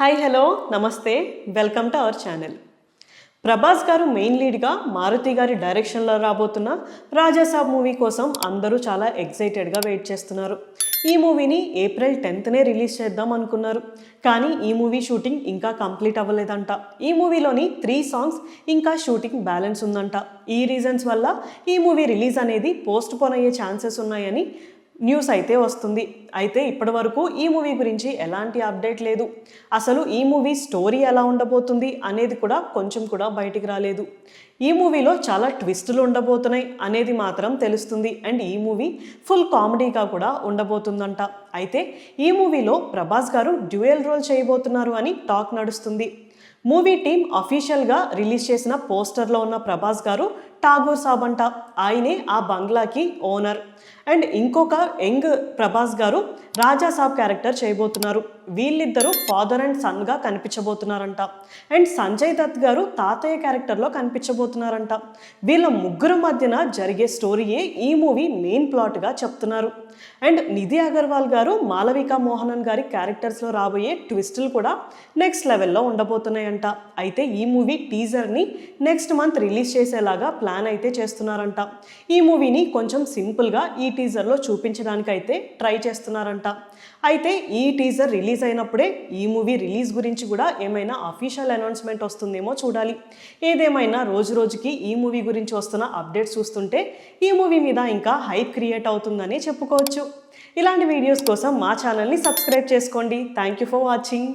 Hi hello నమస్తే welcome to our channel Prabhas గారు main లీడ్గా Maruti గారి డైరెక్షన్లో రాబోతున్న రాజాసాబ్ మూవీ కోసం అందరూ చాలా ఎక్సైటెడ్గా వెయిట్ చేస్తున్నారు. ఈ మూవీని ఏప్రిల్ టెన్త్నే రిలీజ్ చేద్దాం అనుకున్నారు. కానీ ఈ మూవీ షూటింగ్ ఇంకా కంప్లీట్ అవ్వలేదంట. ఈ మూవీలోని త్రీ సాంగ్స్ ఇంకా షూటింగ్ బ్యాలెన్స్ ఉందంట. ఈ రీజన్స్ వల్ల ఈ మూవీ రిలీజ్ అనేది పోస్ట్ పోన్ అయ్యే ఛాన్సెస్ ఉన్నాయని న్యూస్ అయితే వస్తుంది. అయితే ఇప్పటి వరకు ఈ మూవీ గురించి ఎలాంటి అప్డేట్ లేదు. అసలు ఈ మూవీ స్టోరీ ఎలా ఉండబోతుంది అనేది కూడా కొంచెం కూడా బయటికి రాలేదు. ఈ మూవీలో చాలా ట్విస్టులు ఉండబోతున్నాయి అనేది మాత్రం తెలుస్తుంది. అండ్ ఈ మూవీ ఫుల్ కామెడీగా కూడా ఉండబోతుందంట. అయితే ఈ మూవీలో ప్రభాస్ గారు డ్యూయల్ రోల్ చేయబోతున్నారు అని టాక్ నడుస్తుంది. మూవీ టీం అఫీషియల్గా రిలీజ్ చేసిన పోస్టర్లో ఉన్న ప్రభాస్ గారు ఠాగూర్ సాబ్ అంట. ఆయనే ఆ బంగ్లాకి ఓనర్. అండ్ ఇంకొక యంగ్ ప్రభాస్ గారు రాజా సాబ్ క్యారెక్టర్ చేయబోతున్నారు. వీళ్ళిద్దరూ ఫాదర్ అండ్ సన్గా కనిపించబోతున్నారంట. అండ్ సంజయ్ దత్ గారు తాతయ్య క్యారెక్టర్లో కనిపించబోతున్నారంట. వీళ్ళ ముగ్గురు మధ్యన జరిగే స్టోరీయే ఈ మూవీ మెయిన్ ప్లాట్గా చెప్తున్నారు. అండ్ నిధి అగర్వాల్ గారు మాలవిక మోహనన్ గారి క్యారెక్టర్స్లో రాబోయే ట్విస్టులు కూడా నెక్స్ట్ లెవెల్లో ఉండబోతున్నాయంట. అయితే ఈ మూవీ టీజర్ని నెక్స్ట్ మంత్ రిలీజ్ చేసేలాగా ప్లాన్ ప్లాన్ అయితే చేస్తున్నారంట. ఈ మూవీని కొంచెం సింపుల్గా ఈ టీజర్లో చూపించడానికైతే ట్రై చేస్తున్నారంట. అయితే ఈ టీజర్ రిలీజ్ అయినప్పుడే ఈ మూవీ రిలీజ్ గురించి కూడా ఏమైనా అఫీషియల్ అనౌన్స్మెంట్ వస్తుందేమో చూడాలి. ఏదేమైనా రోజు రోజుకి ఈ మూవీ గురించి వస్తున్న అప్డేట్స్ చూస్తుంటే ఈ మూవీ మీద ఇంకా హైప్ క్రియేట్ అవుతుందని చెప్పుకోవచ్చు. ఇలాంటి వీడియోస్ కోసం మా ఛానల్ని సబ్స్క్రైబ్ చేసుకోండి. Thank you for watching.